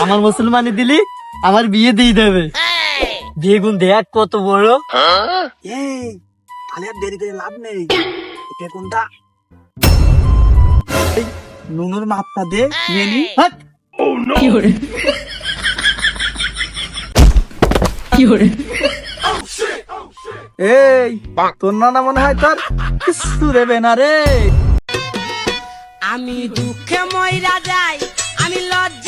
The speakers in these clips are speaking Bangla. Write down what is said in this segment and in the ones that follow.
আমার মুসলমানি দিলি আমার বিয়ে দিয়ে দেবে। বেগুন দেখ কত বড়। এই তাহলে আর দেরি করে লাভ নেই। নুনুর মাপটা দে নিয়ে নি। হাট! এই তোর নানা মনে হয় তোর কিছু দেবে না রে। আমি দুঃখে ময়রা যাই আমি লজ্জাই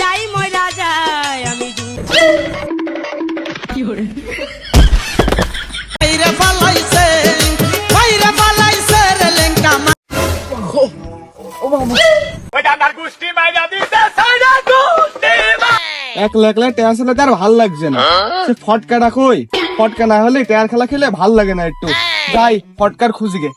টেয়ার খেলে তার ভালো লাগছে না। সে ফটকাটা কই? ফটকা না হলে টেয়ার খেলা খেলে ভালো লাগে না একটু। যাই ফটকার খুঁজি গে।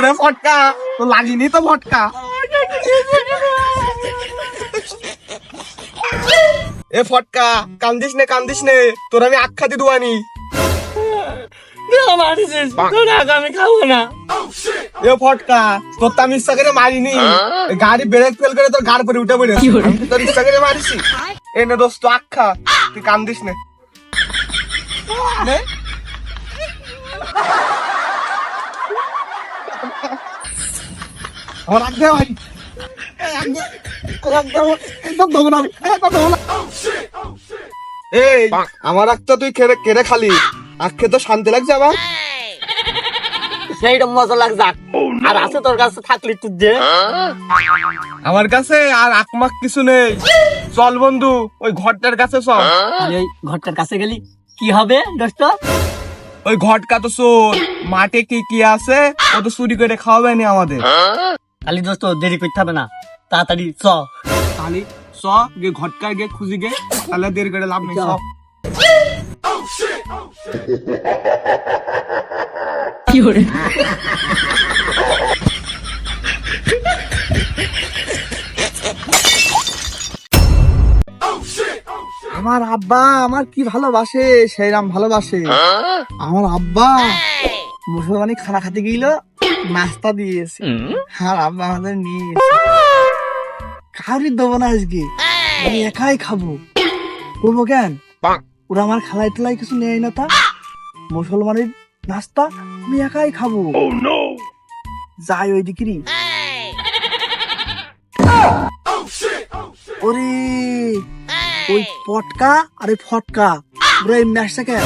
ওরে ফটকা তো লাগিনি তো ফটকা এ ফটকা কান্দিস নে কান্দিস নে তোর আমি দুয়ানি। তোর আমি খাব না। এ ফটকা তোর তো আমি ইচ্ছা করে মারিনি। এ গাড়ি ব্রেক ফেল করে তোর গাড় পরে উঠে পড়ে আমি কি তোর ইচ্ছা করে মারিছি। এ নে দোস্ত আখ্যা। তুই কান্দিস নে। আমার আগ ভাই এই আমার। তুই কেড়ে কেড়ে খালি। আখে তো শান্তি লাগছে আমার সেইটা মজা লাগছে আর আছে তোর কাছে থাকলে তুই দে। আমার কাছে আর আকমাক কিছু নেই। চল বন্ধু ওই ঘরটার কাছে চল। এই ঘরটার কাছে গেলি। কি হবে দোস্ত? ওই ঘটকা তো চোর মাঠে কি কি আছে ও তো চুরি করে খাওয়াবে নি আমাদের। খালি দোস্ত দেরি করতে হবে না। তাড়াতাড়ি চ। খালি চ গে ঘটকার গে খুঁজি গে তাহলে দেরি করে লাভ নেই চ। আমার আব্বা আমার কি ভালোবাসে? সেইরাম ভালোবাসে। আমার আব্বা মুসলমানি খানা খাতে গিয়েছিল নাস্তা দিয়েছে। আর আব্বা আমাদের নিয়ে। কাউরি দেবো না আজকে? আমি একাই খাব। করব কেন? ওরা আমার খালাই টালাই কিছু নেই না তা? মুসলমানের নাস্তা আমি একাই খাব। যাই ওই দিকেরই ওরে ওই পটকা আর ওই ফটকা। ওরা এই ম্যাচটা কেন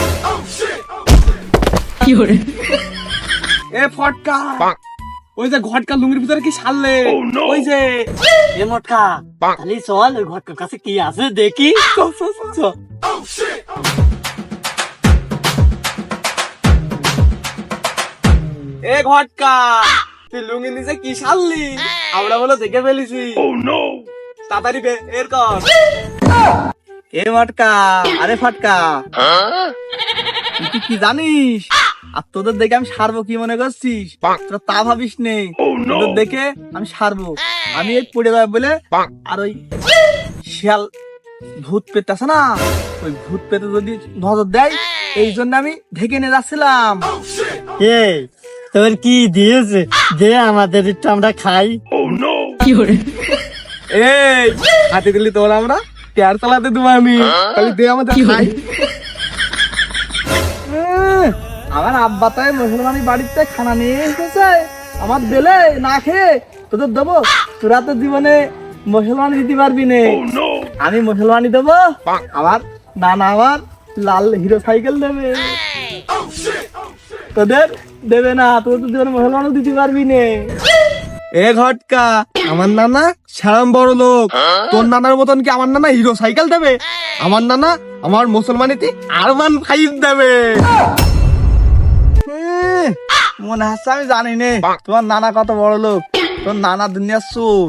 এ ফটকা। ওই যে ঘটকা লুঙ্গির ভিতরে কি সারলে? ওই যে। এ মটকা খালি চল ওই ঘরটার কাছে কি আছে দেখি। এ ঘটকা তুই লুঙ্গি নিচে কি সারলি? আমরা বলে দেখে ফেলেছি। তাড়াতাড়ি বে এর কর। এ মটকা আরে ফটকা। তুই কি কি জানিস? আর তোদের দেখে আমি সারবো কি মনে করছিস? তোরা তা ভাবিস নেই তোদের দেখে আমি সারবো। আমি এই পড়ে যাবে বলে আর ওই শিয়াল ভূত পেতে আছে না? ওই ভূত পেতে যদি নজর দেয় এই জন্য আমি ঢেকে নিয়ে যাচ্ছিলাম। এই তোর কি দিয়েছে? দে আমাদের একটু আমরা খাই। এই হাতে দিলি তোর আমরা। পেয়ার চালাতে দেবো আমি। তাহলে দে আমাদের খাই। আমার আব্বা তাই মুসলমানি বাড়িতে খানা নিয়ে এসেছে। আমার দিলে না খেয়ে তোদের দেবো। তোরা তো জীবনে মুসলমানি দিতে পারবি নে। আমি মুসলমানি দেবো। আমার নানা আমার লাল হিরো সাইকেল দেবে। তোদের দেবে না তোদের তো জীবনে মুসলমানও দিতে পারবি নে। এ ঘটকা আমার নানা সারাম বড় লোক। তোর নানার মতন কি আমার নানা হিরো সাইকেল দেবে? আমার নানা আমার মুসলমানিতে আরমান ফাইভ দেবে। মনে হচ্ছে আমি জানি নে তোমার নানা কত বড় লোক। তোর নানা দুনিয়ার চোর।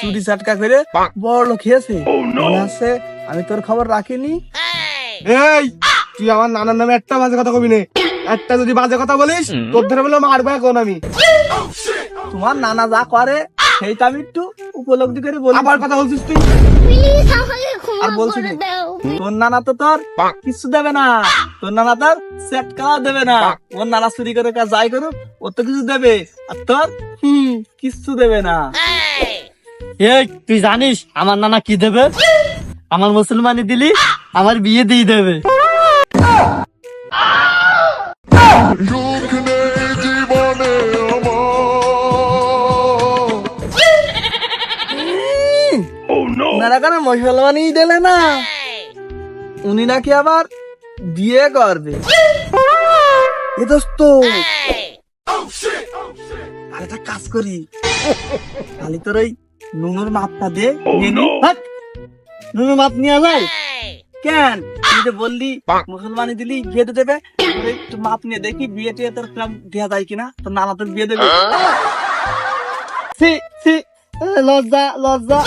চুরি চাটকা করে বড় লোক খেয়েছে। মনে হচ্ছে আমি তোর খবর রাখিনি। এই। তুই আমার নানার নামে একটা বাজে কথা কবি নে। একটা যদি বাজে কথা বলিস তোর ধরে বলে মারবো এখন আমি। তোমার নানা যা করে সেইটা আমি একটু উপলব্ধি করে বলি। আবার কথা বলছিস তুই? আর বলছি নে, তোর নানা তো তোর কিছু দেবে না। তোর নানা তোর সেট কালা দেবে না। ওর নানা চুরি করে কাজ যাই করুক ও তো কিছু দেবে। আর তোর হুম। কিচ্ছু দেবে না। এই তুই জানিস আমার নানা কি দেবে? আমার মুসলমানি দিলি আমার বিয়ে দিয়ে দেবে। ওনারা কেন মুসলমানই দিলে না উনি নাকি আবার বিয়ে করবে। এ দোস্ত। আর একটা কাজ করি। খালি তোর ওই নুনুর মাপটা দে নিয়ে নি। হাট! নুনু মাপ নিয়ে যায় কেন? তুই বললি মুসলমানি দিলি বিয়ে দেবে। একটু মাপ নিয়ে দেখি বিয়ে টিয়ে তোর কিরম দেওয়া যায় কিনা। তোর নানা তোর বিয়ে দেবে। সি সি এ, লজ্জা লজ্জা।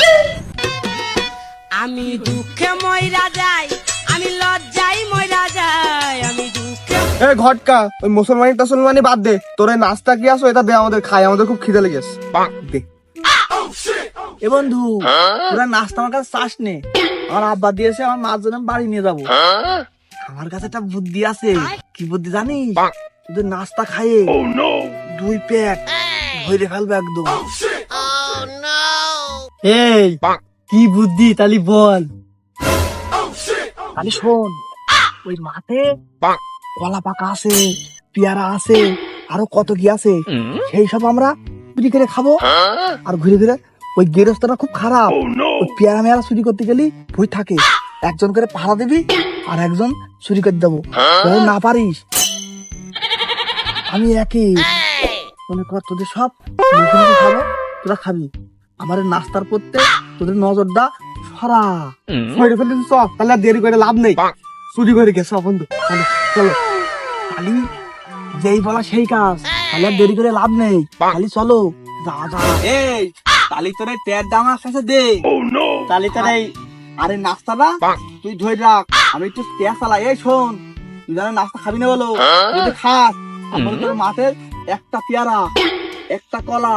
আমি দুঃখে ময়রা যাই আমি লজ্জাই ময়রা যাই আমি দুঃখে এ ঘটকা ওই মুসলমানি টসলমানি বাদ দে। তোর এই নাস্তা কি আসো এটা দে আমাদের খাই আমাদের খুব খিদে লেগেছে। দে। এ বন্ধু তোরা নাস্তা আমার কাছে চাস নে। আমার আব্বা দিয়েছে আমার মার জন্য আমি বাড়ি নিয়ে যাব। আমার কাছে একটা বুদ্ধি আছে। কি বুদ্ধি জানিস? তুই নাস্তা খাইয়ে দুই প্যাক ধরে ফেলবে একদম। এই কি বুদ্ধি তালি বল। তাহলে শোন ওই মাঠে কলা পাকা আছে পেয়ারা আছে আরও কত কি আছে সেই সব আমরা চুরি করে খাব। আর ঘুরে ঘুরে ওই গেরস্তটা খুব খারাপ। ওই পেয়ারা মেয়ারা চুরি করতে গেলি ভুই থাকে। একজন করে পাহারা দিবি আর একজন চুরি করে দেবো। না পারিস। আমি একই মনে কর তোদের সব খাব তোরা খাবি। আমার নাস্তার করতে তোদের নজরটা সরা। ছয়টা ফেলে চ তাহলে দেরি করে লাভ নেই। চুরি করে গেছে বন্ধু। চলো, চলো। খালি যেই বলা সেই কাজ তাহলে দেরি করে লাভ নেই। খালি চলো যা যা। এই তালি তোর এই দাম কাছে দে। তালি তার এই আরে নাস্তাটা তুই ধরে রাখ। আমি একটু চালাই এই শোন তুই জানো নাস্তা খাবি না বলো যদি খাস। তারপরে তোর মাঠের একটা পেয়ারা একটা কলা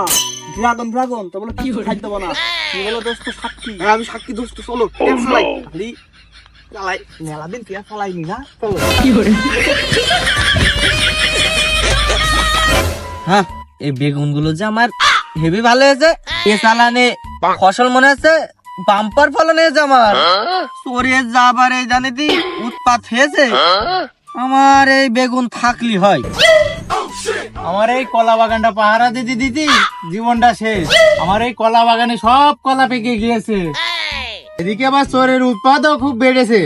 ড্রাগন ড্রাগন। তো বলে কিছু খাই দেবো না? তুই বলো দোস্ত সাক্ষী? হ্যাঁ, আমি সাক্ষী দোস্ত চলো। চালাই। খালি চালাই মেলা দিন পেঁয়াজ চালাইনি না চলো। হ্যাঁ এই বেগুনগুলো যে আমার হেভি ভালো হয়েছে এ চালানে ফসল মনে হচ্ছে বাম্পার ফলন হয়েছে আমার। সরিয়ে যাবার এই জানি দি উৎপাত হয়েছে। আমার এই বেগুন থাকলি হয়। আমার এই কলা বাগানটা পাহারা দিতে দিতে জীবনটা শেষ। আমার এই কলা বাগানে সব কলা পেকে গিয়েছে। এদিকে আবার চোরের উৎপাদও খুব বেড়েছে।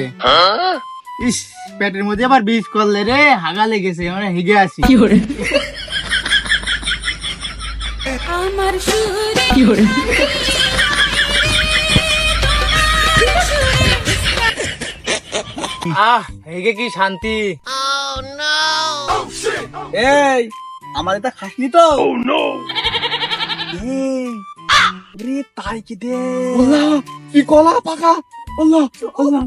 ইস পেটের মধ্যে আবার বিষ করলে রে হাগা লেগেছে আমরা হেগে আসি আমার সুরে আহ হেগে কি শান্তি? এই আমার এটা খাসনি তো। এই, রে তাই কি দে? কি কলা পাকা। আল্লাহ আল্লাহ।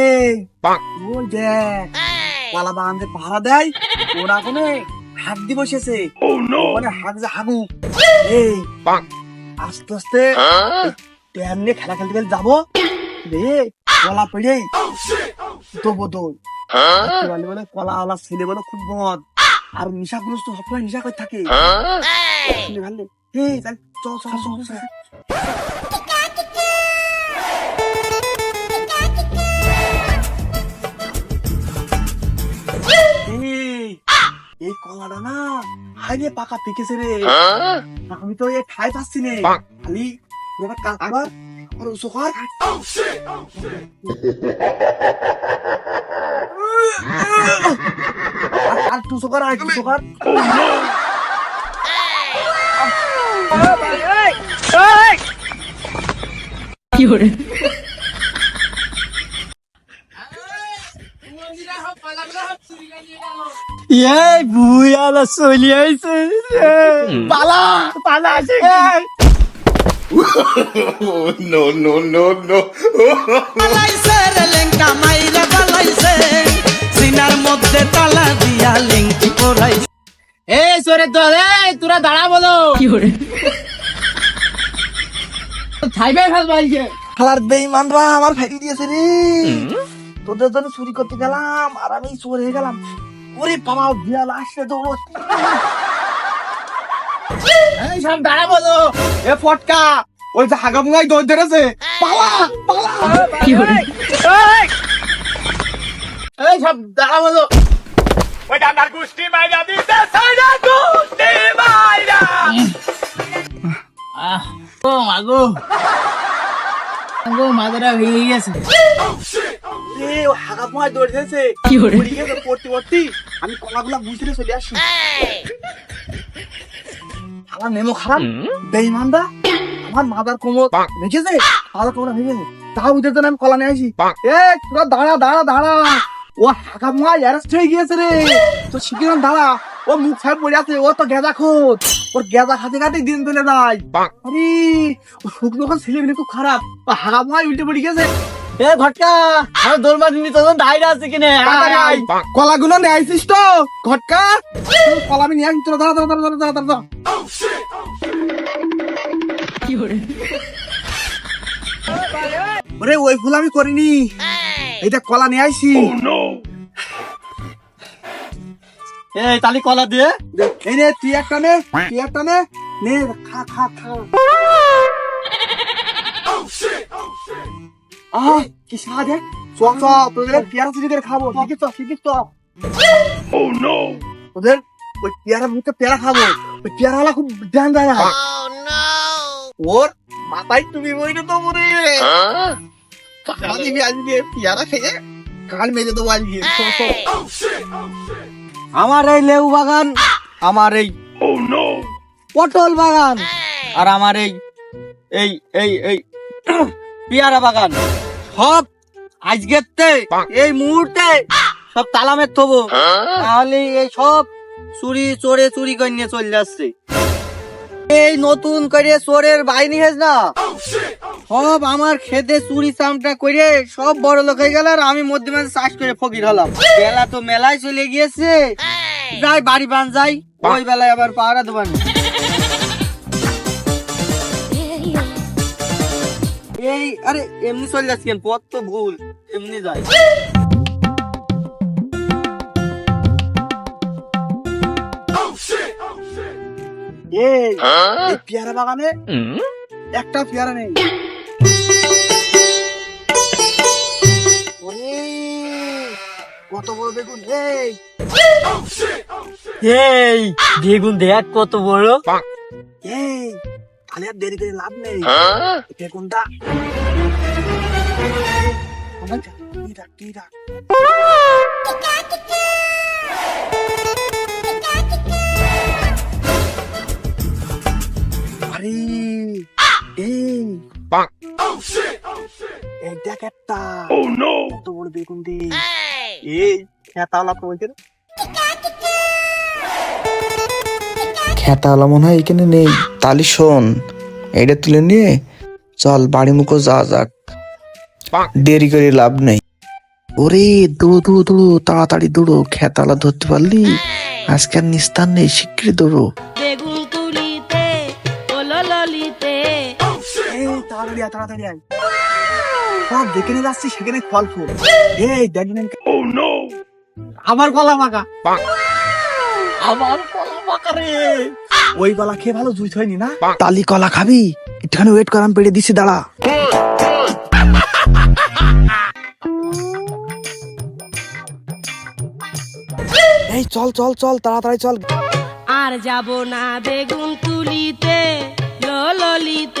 এই ওই দেখ কলা পাহারা দেয় ওরা কোনে হাত দিয়ে বসেছে মানে হাত যে হাগু এই আস্তে আস্তে ট্যান নিয়ে খেলা খেলতে খেলতে যাব। রে কলা পেড়েই দেবো দৌড় বলে বলে কলা আলা ছেলে বলে খুব মদ। আর নিশাগ্রস্ত সবসময় নিশা করে থাকে। ভালো এই তাহলে চল চল চল চল। এই, এই কলাটা না হাইরে পাকা পেকেছে রে। আমি তো এ খাই পাচ্ছি নে। খালি আবার আর কর আর- আর একটু উঁচু কর আর এই বুই চলি আইছে। পালা। পালা আছে রে লেঙ্কা মাইরা। পালাইছে সিনার মধ্যে তালা দিয়া লেঙ্কি পড়াইছে এই সরে দল এই তোরা দাঁড়া বলো। খাইবে ফেলবা ইয়ে খালার বেইমান বা আমার দিয়েছে রে। তোদের জন্য চুরি করতে গেলাম আর আমি চোর হয়ে গেলাম। ওরে বাবা বিড়াল আসছে দৌড় এই সব দাঁড়া বলো। এ ফটকা ওই যে হাগামুগাই দৌড় ধরেছে। পালা পালা। এই সব দাঁড়া বলো। আহ, ও মাগো মাগো মাথাটা ভেঙে গেছে। এ হাগা পোহায় দৌড় দিয়েছে। পড়ে গেছে পড়তে পড়তে আমি কলাগুলা বুঝতে চলে আসি। আমার নেমো খারাপ। বেইমানদা আমার মাদার কোমর দেখেছে মাদার কোমর ভেঙেছে তাও উঠে আমি কলা নিয়ে আসি। এ তোরা দাঁড়া দাঁড়া দাঁড়া। ও হাগা পোহা অ্যারেস্ট হয়ে গিয়েছে রে। তো শিখিলাম দাঁড়া ও মুখ সাহেব পড়ে আছে ও তো গেঁদা খোঁজ। ওর গেঁদা খাতে খাতে দিন তুলে দেয় আরে ও শুকনো খান ছেলে খুব খারাপ। ও উল্টে পড়ে গেছে এ ঘটকা আমি দৌড় মারিনি তোর ধাইরা আছে কিনে। কলাগুলো নিয়ে আইছিস তো ঘটকা? কলা আমি নিয়ে আসি তোরা দাঁড়া দাঁড়া দাঁড়া দাঁড়া দাঁড়া দাঁড়া। ওরে ওই ভুল আমি করিনি। এটা কলা নিয়ে আইছি এই তালি কলা দিয়ে। এই নে তুই একটা নে তুই একটা নে। নে খা খা খা। আহ কি স্বাদ চ চ তোদের পেয়ারা চুরি করে খাব। ঠিক আছে ঠিক আছে তোদের ওই পেয়ারা মুখে পেয়ারা খাব। ওই পেয়ারাওয়ালা খুব ধ্যান দেয় না। ওর মাথায় তুমি বইটা তো মরে পেয়ারা খেয়ে কাল মেরে দেবো আজকে চ, চ। আমার এই লেউ বাগান, আমার এই পটল বাগান, আর আমার এই এই এই এই পেয়ারা বাগান। সব আজকের এই মুহূর্তে সব তালামের থবো। তাহলে এই সব চুরি, চোরে চুরি করে নিয়ে চলে যাচ্ছে। এই নতুন করে চোরের বাইনি হেস না? সব আমার খেতে, চুরি, চামটা করে সব বড় লোক হয়ে গেল আর আমি মধ্যে মাঝে চাষ করে ফকির হলাম। বেলা তো মেলায় চলে গিয়েছে। যাই, বাড়ি বান যাই। ওই বেলায় আবার পাহারা দেবান এই, আরে, এমনি চলে যাচ্ছি পথ তো ভুল। এমনি যাই। এই এই পেয়ারা বাগানে একটা পেয়ারা নেই। কত বড় বেগুন এই। এই বেগুন দেখ কত বড়। এই তাহলে আর দেরি করে লাভ নেই। বেগুনটা। রাখ, রাখ। আরে এই। এই দেখ একটা। কত বড় বেগুন দে এই। খেতাওয়ালা তো বলছে খেতাওয়ালা মনে হয় এখানে নেই। তালি শোন এটা তুলে নিয়ে চল বাড়ি মুখো যাওয়া যাক। দেরি করে লাভ নেই। ওরে দৌড়ো দৌড়ো দৌড়ো তাড়াতাড়ি দৌড়ো। খেতাওয়ালা ধরতে পারলি? আজকে আর নিস্তার নেই শিগগিরই দৌড়ো। তাড়াতাড়ি আয় তাড়াতাড়ি আয়। সব যাচ্ছি সেখানে ফল ফুল এই কলা পাকা আমার কলা পাকা রে। ওই কলা খেয়ে ভালো হয়নি না? তালি কলা খাবি? একটুখানি ওয়েট কর আমি পেড়ে দিচ্ছি দাঁড়া। এই চল চল চল তাড়াতাড়ি চল। আর যাব না বেগুন তুলিতে ললিতে।